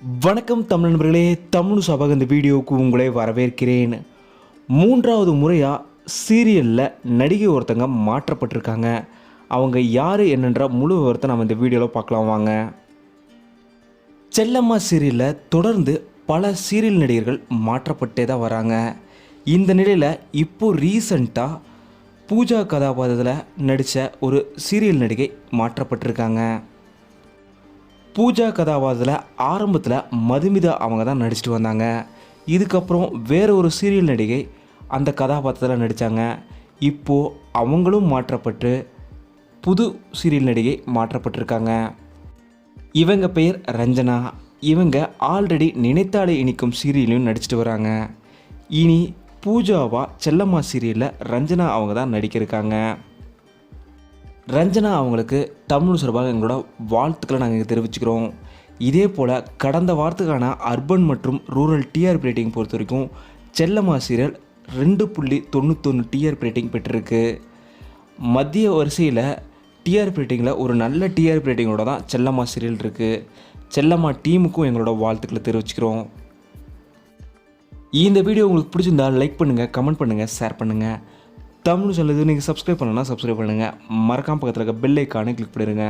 வணக்கம் தமிழ் நண்பர்களே தமிழ் சபாக இந்த வீடியோவுக்கு உங்களை வரவேற்கிறேன். மூன்றாவது முறையாக சீரியலில் நடிகை ஒருத்தங்க மாற்றப்பட்டிருக்காங்க. அவங்க யார் என்னன்ற முழு விவரத்தை நம்ம இந்த வீடியோவில் பார்க்கலாம் வாங்க. செல்லம்மா சீரியலில் தொடர்ந்து பல சீரியல் நடிகர்கள் மாற்றப்பட்டே தான் வராங்க. இந்த நிலையில் இப்போ ரீசண்டாக பூஜா கதாபாத்திரத்தில் நடித்த ஒரு சீரியல் நடிகை மாற்றப்பட்டிருக்காங்க. பூஜா கதாபாத்திரத்தில் ஆரம்பத்தில் மதுமிதா அவங்க தான் நடிச்சிட்டு வந்தாங்க. இதுக்கப்புறம் வேறு ஒரு சீரியல் நடிகை அந்த கதாபாத்திரத்தில் நடித்தாங்க இப்போது அவங்களும் மாற்றப்பட்டு புது சீரியல் நடிகை மாற்றப்பட்டிருக்காங்க. இவங்க பெயர் ரஞ்சனா. இவங்க ஆல்ரெடி நினைத்தாலே இனிக்கும் சீரியலையும் நடிச்சிட்டு வராங்க. இனி பூஜாவா செல்லம்மா சீரியலில் ரஞ்சனா அவங்க தான் நடிக்கிருக்காங்க ரஞ்சனா அவங்களுக்கு தமிழ் சார்பாக எங்களோட வாழ்த்துக்களை நாங்கள் இங்கே தெரிவிச்சுக்கிறோம். இதே போல் கடந்த வாரத்துக்கான அர்பன் மற்றும் ரூரல் டிஆர்பி ரேட்டிங் பொறுத்த வரைக்கும் செல்லம்மா சீரியல் ரெண்டு புள்ளி தொண்ணூத்தொன்று டிஆர்பி ரேட்டிங் பெற்றிருக்கு. மத்திய வரிசையில் டிஆர்பி ரேட்டிங்கில் ஒரு நல்ல டிஆர்பி ரேட்டிங்கோட தான் செல்லம்மா சீரியல் இருக்குது செல்லம்மா டீமுக்கும் எங்களோட வாழ்த்துக்களை தெரிவிச்சுக்கிறோம். இந்த வீடியோ உங்களுக்கு பிடிச்சிருந்தா லைக் பண்ணுங்கள் கமெண்ட் பண்ணுங்கள் ஷேர் பண்ணுங்கள் தமிழ் சொல்லுது நீங்கள் சப்ஸ்கிரைப் பண்ணலன்னா சப்ஸ்கிரைப் பண்ணுங்கள் மறக்காம பக்கத்தில் இருக்க பெல் ஐக்கானே கிளிக் பண்ணிடுங்க.